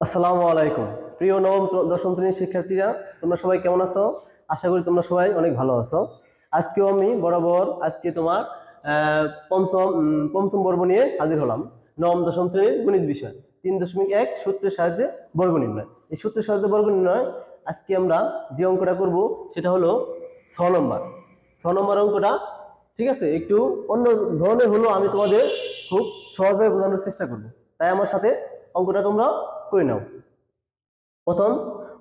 আসসালামু আলাইকুম। প্রিয় নবম দশম শ্রেণির শিক্ষার্থীরা, তোমরা সবাই কেমন আছো? আশা করি তোমরা সবাই অনেক ভালো আছো। আজকেও আমি বরাবর, আজকে তোমার পঞ্চম পঞ্চম বর্গ নিয়ে হাজির হলাম। নবম, দশম শ্রেণির গণিত বিষয়। তিন দশমিক এক সূত্রের সাহায্যে বর্গ নির্ণয়। এই সূত্রের সাহায্যে বর্গ নির্ণয়, আজকে আমরা যে অঙ্কটা করব, সেটা হলো ছ নম্বর। ছ নম্বর অঙ্কটা, ঠিক আছে? একটু অন্য ধরনের হলো আমি তোমাদের খুব সহজভাবে বোঝানোর চেষ্টা করব। তাই আমার সাথে অঙ্কটা তোমরা করে নাও। প্রথম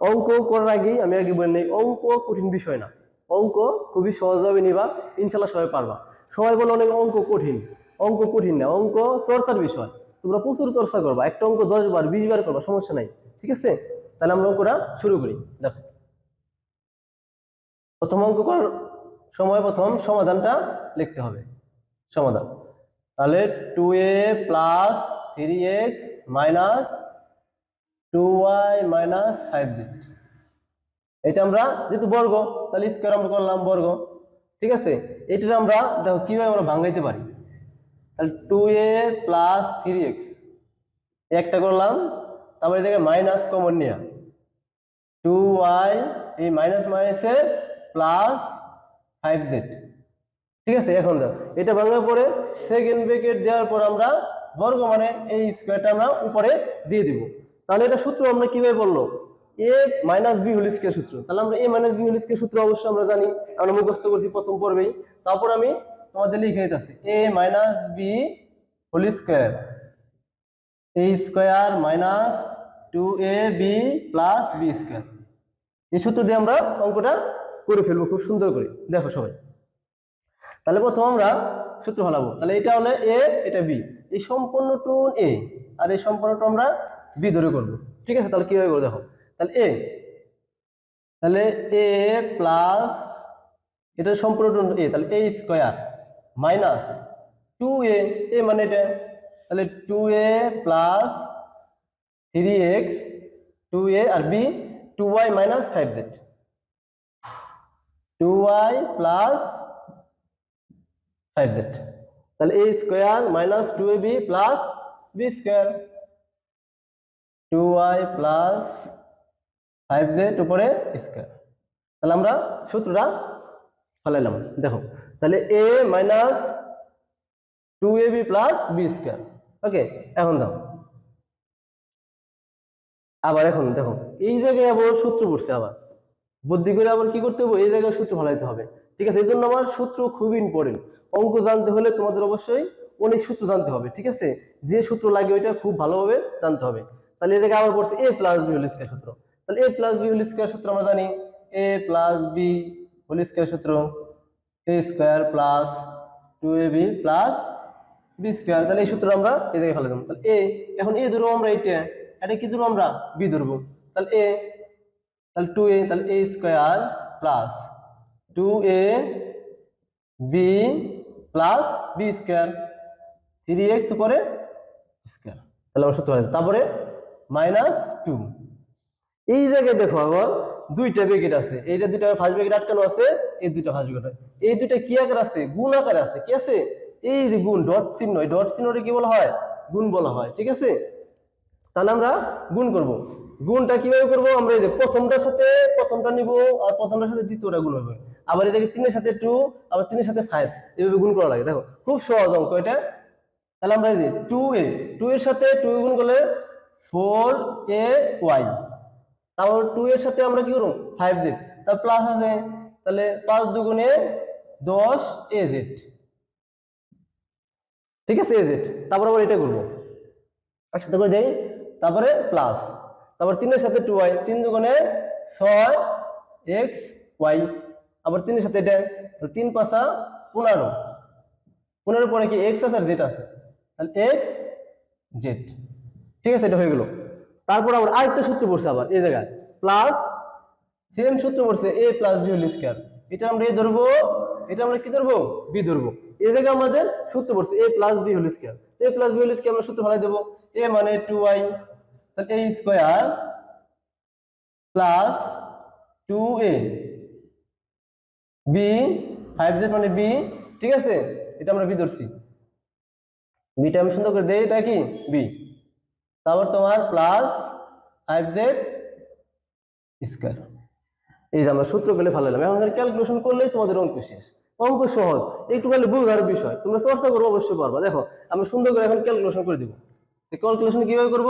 অঙ্ক করার আগে আমি আগে বলে নেই অঙ্ক কঠিন বিষয় না। অঙ্ক খুবই সহজভাবে নিবা ইনশাল্লাহ সবাই পারবা সবাই বলে অনেক অঙ্ক কঠিন অঙ্ক কঠিন না অঙ্ক চর্চার বিষয়। তোমরা প্রচুর চর্চা করবা, একটা অঙ্ক দশ বার বিশ বার করবা, সমস্যা নাই, ঠিক আছে? তাহলে আমরা অঙ্কটা শুরু করি, দেখো। প্রথম অঙ্ক করার সময় প্রথম সমাধানটা লিখতে হবে, সমাধান। তাহলে two A plus three X minus two Y minus five Z এটা আমরা যেহেতু বর্গ, তাহলে স্কোয়ার আমরা করলাম বর্গ। ঠিক আছে? এটা আমরা, দেখো কীভাবে আমরা ভাঙাইতে পারি? তাহলে two A plus three X একটা করলাম, তারপরে এটাকে মাইনাস কমন নেওয়া টু ওয়াই এই মাইনাস মাইনাসে প্লাস ফাইভ জেড ঠিক আছে? এখন দেখো, এটা ভাঙার পরে সেকেন্ড ব্রেকেট দেওয়ার পর আমরা বর্গ মানে এই স্কোয়ারটা আমরা উপরে দিয়ে দিব। তাহলে এটা সূত্র আমরা কীভাবে বলল? A minus B whole square সূত্র। তাহলে আমরা A minus B whole square সূত্র অবশ্যই আমরা জানি, আমরা মুখস্থ করছি প্রথম পর্বেই। তারপর আমি তোমাদের লিখে দিতেছি। A minus B whole square A square minus two A B plus B square এই সূত্র দিয়ে আমরা অঙ্কটা করে ফেলব, খুব সুন্দর করে। দেখো সবাই। তাহলে প্রথম আমরা সূত্র ফলাবো। তাহলে এটা হলো এ এটা বি এই সম্পূর্ণ টুন এ আর এই সম্পূর্ণটা আমরা বি ধরে করব। ঠিক আছে? তাহলে কীভাবে করব দেখো? তাহলে এ তাহলে এ প্লাস, এটা সম্পূর্ণ এ, তাহলে A square minus two A A মানে এটা? তাহলে two A plus three X, two A R B, two Y minus five Z. Two Y plus five Z. তাহলে A square minus two A B plus B square. Two Y plus five Z উপরে square তাহলে আমরা সূত্রটা ফলাইলাম। দেখো, তাহলে A minus two A B plus B square okay এখন দাও। আবার এখন দেখো, এই জায়গায় আবার সূত্র পড়ছে আবার। বুদ্ধি করে আবার কি করতে হবে? এই জায়গায় সূত্র ফলাইতে হবে। ঠিক আছে এই জন্য আমার সূত্র খুব ইম্পর্টেন্ট অঙ্ক জানতে হলে তোমাদের অবশ্যই অনেক সূত্র জানতে হবে, ঠিক আছে? যে সূত্র লাগে ওইটা খুব ভালোভাবে জানতে হবে। তাহলে জায়গায় আবার পড়ছে A plus B whole square সূত্র। তাহলে A plus B whole square সূত্র আমরা জানি A plus B whole square সূত্র A square plus two A B plus B square তাহলে এই সূত্র আমরা এই জায়গায় ফেলে দেবো। তাহলে এ এখন এ ধরবো আমরা এইটা। এটা কি ধরবো আমরা? বি ধরবো। তাহলে এ তাহলে টু এ তাহলে A square plus two A B plus B square three X উপরে স্কোয়ার তাহলে আমরা সূত্র তারপরে মাইনাস টু। এই জায়গায় দেখো আবার দুইটা ব্রেকেট আছে। এইটা দুইটা ফার্স্ট ব্রেকেট আটকানো আছে, এই দুইটা ফার্স্ট ব্রেকেট এই দুইটা কি আকার আছে? গুণ আকার আছে, কি আছে? এই যে গুণ, ডট চিহ্ন, এই ডট চিহ্নটা কি বলা হয়? গুণ বলা হয়, ঠিক আছে? তাহলে আমরা গুণ করব। গুণটা কীভাবে করব? আমরা এই যে প্রথমটার সাথে প্রথমটা নিব আর প্রথমটার সাথে দ্বিতীয়টা গুণ হবে। আবার এদিকে তিনের সাথে টু আবার তিনের সাথে ফাইভ এভাবে গুণ করা লাগে। দেখো, খুব সহজ অঙ্ক এটা। তাহলে আমরা এই যে টু এ টু এর সাথে টু গুণ করলে ফোর এ ওয়াই তারপর টু এর সাথে আমরা কি করব? ফাইভ জেড তার প্লাস আছে, তাহলে পাঁচ দুগুণে দশ এ জেড ঠিক আছে এ জেড তারপর আবার এটা করব। একসাথে করে যাই তারপরে প্লাস তারপর তিনের সাথে টু ওয়াই তিন দুগুণে ছয় এক্স ওয়াই আবার তিনের সাথে এটা। তিন পাঁচা পনেরো। পনেরো পরে কি এক্স আছে আর জেড আছে? তাহলে এক্স জেড ঠিক আছে, এটা হয়ে গেল। তারপর আবার আরেকটা সূত্র পড়ছে আবার, এই জায়গায়। প্লাস সেম সূত্র পড়ছে A plus B whole square এটা আমরা এ ধরবো, এটা আমরা কি ধরবো? বি ধরবো। এই জায়গায় আমাদের সূত্র পড়ছে A plus B whole square A plus B whole square আমরা সূত্র ফেলাই দেবো। এ মানে টু ওয়াই তাহলে A square plus two A B five Z মানে বি ঠিক আছে? এটা আমরা বি ধরছি। বিটা আমি সুন্দর করে দেই, এটা কি? বি তারপর তোমার প্লাস ফাইভ জেড স্কোয়ার এই যে আমরা সূত্র গেলে ভালো লাগবে এখন ক্যালকুলেশন করলেই তোমাদের অঙ্ক শেষ। অঙ্ক সহজ। একটু খালি বুঝার বিষয়। তোমরা চর্চা করব অবশ্যই পারবা দেখো, আমি সুন্দর করে এখন ক্যালকুলেশন করে দিব। ক্যালকুলেশন কীভাবে করব?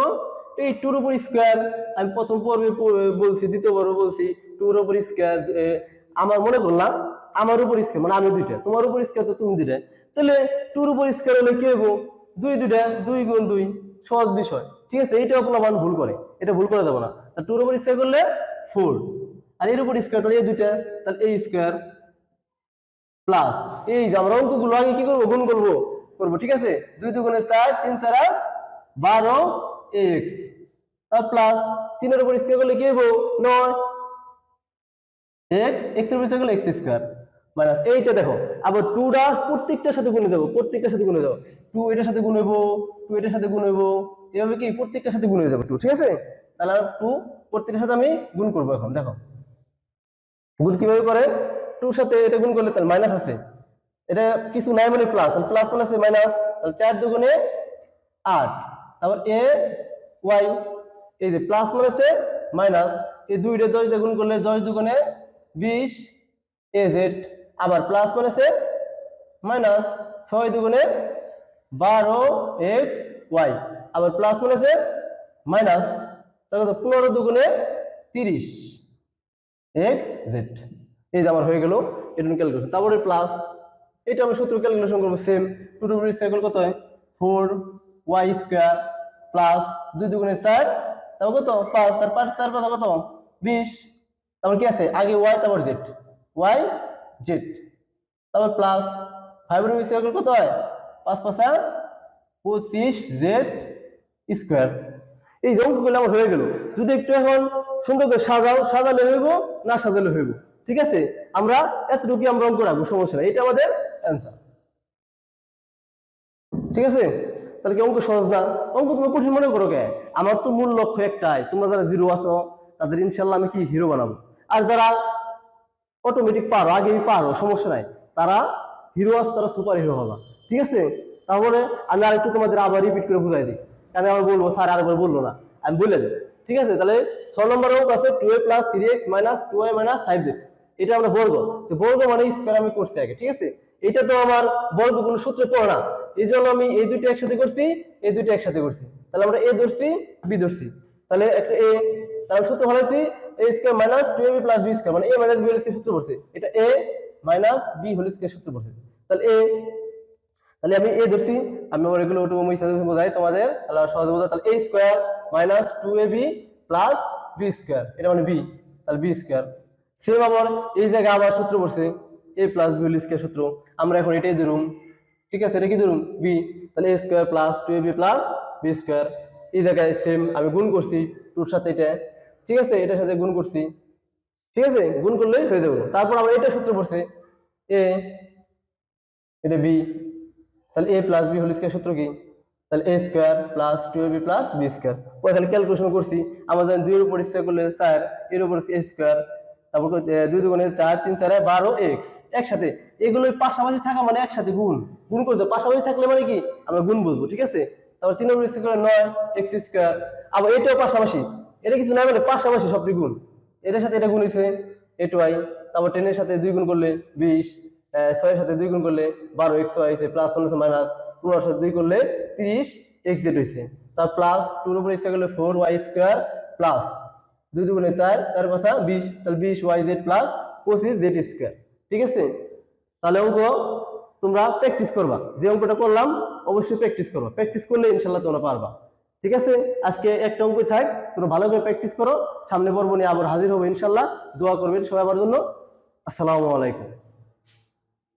এই টুর উপর স্কোয়ার আমি প্রথম পর্বে বলছি, দ্বিতীয় পর্বে বলছি টুর উপর স্কোয়ার আমার মনে করলাম, আমার উপর স্কোয়ার মানে আমি দুইটা। তোমার উপর স্কোয়ার তো তুমি দুইটা। তাহলে টুর উপর স্কোয়ার হলে কি হইব? দুই দুইটা, দুই গুণ দুই, সহজ বিষয়। ঠিক আছে এইটা আপনার ভুল করে, এটা ভুল করে যাব না। টুর উপর স্কোয়ার করলে ফোর আর এর উপর স্কোয়ার তাহলে এই দুইটা, তাহলে এই স্কোয়ার প্লাস এই যে আমরা অঙ্কগুলো আগে কি করব? গুণ করব করব, ঠিক আছে? দুই দুগুণে চার, তিন চারা বারো এক্স তার প্লাস তিনের উপর স্কোয়ার করলে কি হব নয়। এক্স এক্সের উপর স্কোয়ার করলে এক্স স্কোয়ার মাইনাস এইটা দেখো। আবার টুটা প্রত্যেকটার সাথে গুণে যাব প্রত্যেকটার সাথে গুণে যাব টু এটার সাথে গুণ হইবো টু এটার সাথে গুণ হইবো এভাবে কি প্রত্যেকটার সাথে গুণ হয়ে যাবে টু ঠিক আছে? তাহলে টু প্রত্যেকটার সাথে আমি গুণ করব এখন, দেখো। গুণ কীভাবে করে? টুর সাথে এটা গুণ করলে তাহলে মাইনাস আছে। এটা কিছু নাই মানে প্লাস প্লাস মানে আছে মাইনাস তাহলে চার দুগুণে আট। তারপর এ ওয়াই এই যে প্লাস মানে আছে মাইনাস এই দুইটা দশ দিয়ে গুণ করলে দশ দুগুণে বিশ এ জেড আবার প্লাস মাইনাসে মাইনাস ছয় দুগুণে বারো এক্স ওয়াই আবার প্লাস মাইনাসে মাইনাস তাহলে পনেরো দুগুণে তিরিশ এক্স জেড এই যে আমার হয়ে গেল, এটা ক্যালকুলেশন তারপরে প্লাস এটা আমি সূত্র ক্যালকুলেশন করব সেম টু টু সাইকেল কত হয়? ফোর ওয়াই স্কোয়ার প্লাস দুই দুগুণে চার, তারপর কত? পাঁচ। আর পাঁচ, চার পাঁচ কত? বিশ। তারপর কি আছে? আগে ওয়াই তারপর জেড ওয়াই জেড তারপর প্লাস ফাইভ সাইকেল কত হয়? পাঁচ পাঁচা পঁচিশ জেড স্কোয়ার এই যে অঙ্কগুলো আমার হয়ে গেল। যদি একটু এখন সুন্দর করে সাজাও, সাজালে হইব, না সাজালে হইব? ঠিক আছে? আমরা এতটুকু আমরা অঙ্ক রাখব, সমস্যা নাই। এটা আমাদের অ্যান্সার ঠিক আছে? তাহলে কি অঙ্ক সহজ না? অঙ্ক তুমি কঠিন মনে করো কে? আমার তো মূল লক্ষ্য একটাই। তোমরা যারা জিরো আছো, তাদের ইনশাল্লাহ আমি কি হিরো বানাবো? আর যারা অটোমেটিক পারো, আগে পারো, সমস্যা নাই। তারা হিরো আছে, তারা সুপার হিরো হবা। ঠিক আছে? তারপরে আমি আরেকটু তোমাদের আবার রিপিট করে বুঝাই দিই। আমি আবার বলব, স্যার আরেকবার বলল না? আমি বলে দিই ঠিক আছে? তাহলে ছ নম্বর অঙ্ক আছে two A plus three X minus two Y minus five Z এটা আমরা বর্গ। তো বর্গ মানে স্কোয়ার আমি করছি আগে, ঠিক আছে? এটা তো আমার বর্গ কোনো সূত্রে পড়ে না। এই জন্য আমি এই দুইটা একসাথে করছি, এই দুইটা একসাথে করছি। তাহলে আমরা এ ধরছি বি ধরছি। তাহলে একটা এ তাহলে সূত্র ফলাইছি A square minus two A B plus B square A minus B whole সূত্র পড়ছে। এটা এ মাইনাস বি পড়ছে। তাহলে এ তাহলে আমি এ ধরছি, আমি বোঝাই তোমাদের A minus two A B plus B এটা মানে বি তাহলে বি সেম আবার এই জায়গায় আবার সূত্র পড়ছে A plus B whole square সূত্র। আমরা এখন এটাই ধরুম, ঠিক আছে, এটা কি ধরুন বি তাহলে A square plus two A B plus B square এই জায়গায় সেম আমি গুণ করছি, টুর সাথে এটা ঠিক আছে, এটার সাথে গুণ করছি। ঠিক আছে, গুণ করলেই হয়ে যাবে। তারপর আবার এটা সূত্র পড়ছে। এ, এটা বি। তাহলে A plus B whole square সূত্র কি? তাহলে A square plus two A B plus B square ওই খালি ক্যালকুলেশন করছি। আমরা আমাদের দুইয়ের উপর স্কোয়ার করলে চার এর উপর এ স্কোয়ার তারপর দুই দুগুণে চার, তিন চারে বারো এক্স একসাথে। এগুলো পাশাপাশি থাকা মানে একসাথে গুণ। গুণ করতে পাশাপাশি থাকলে মানে কি? আমরা গুণ বুঝব, ঠিক আছে? তারপর তিন উপর স্কোয়ার নয় এক্স স্কোয়ার আবার এটাও পাশাপাশি। এটা কিছু না মানে পাশাপাশি সবটি গুণ এটার সাথে এটা গুণ হয়েছে এ টু আই, তারপর টেনের সাথে দুই গুণ করলে বিশ ছয়ের সাথে দুই গুণ করলে বারো, এক্স, ওয়াই হয়েছে প্লাস পনেরো মাইনাস পনেরোর সাথে দুই করলে তিরিশ, এক্স, জেড হয়েছে তার প্লাস টুর উপরে ইচ্ছা করলে ফোর ওয়াই স্কোয়ার প্লাস দুই দুগুণে চার তার পাশা বিশ, তাহলে বিশ ওয়াই জেড প্লাস পঁচিশ জেড স্কোয়ার ঠিক আছে? তাহলে অঙ্ক তোমরা প্র্যাকটিস করবা। যে অঙ্কটা করলাম, অবশ্যই প্র্যাকটিস করবা। প্র্যাকটিস করলে ইনশাল্লাহ তোমরা পারবা। ঠিক আছে? আজকে একটা অঙ্ক থাক, তোমরা ভালো করে প্র্যাকটিস করো, সামনে পর্ব নিয়ে আবার হাজির হব ইনশাল্লাহ। দোয়া করবেন সবাই আমার জন্য। আসসালামু আলাইকুম।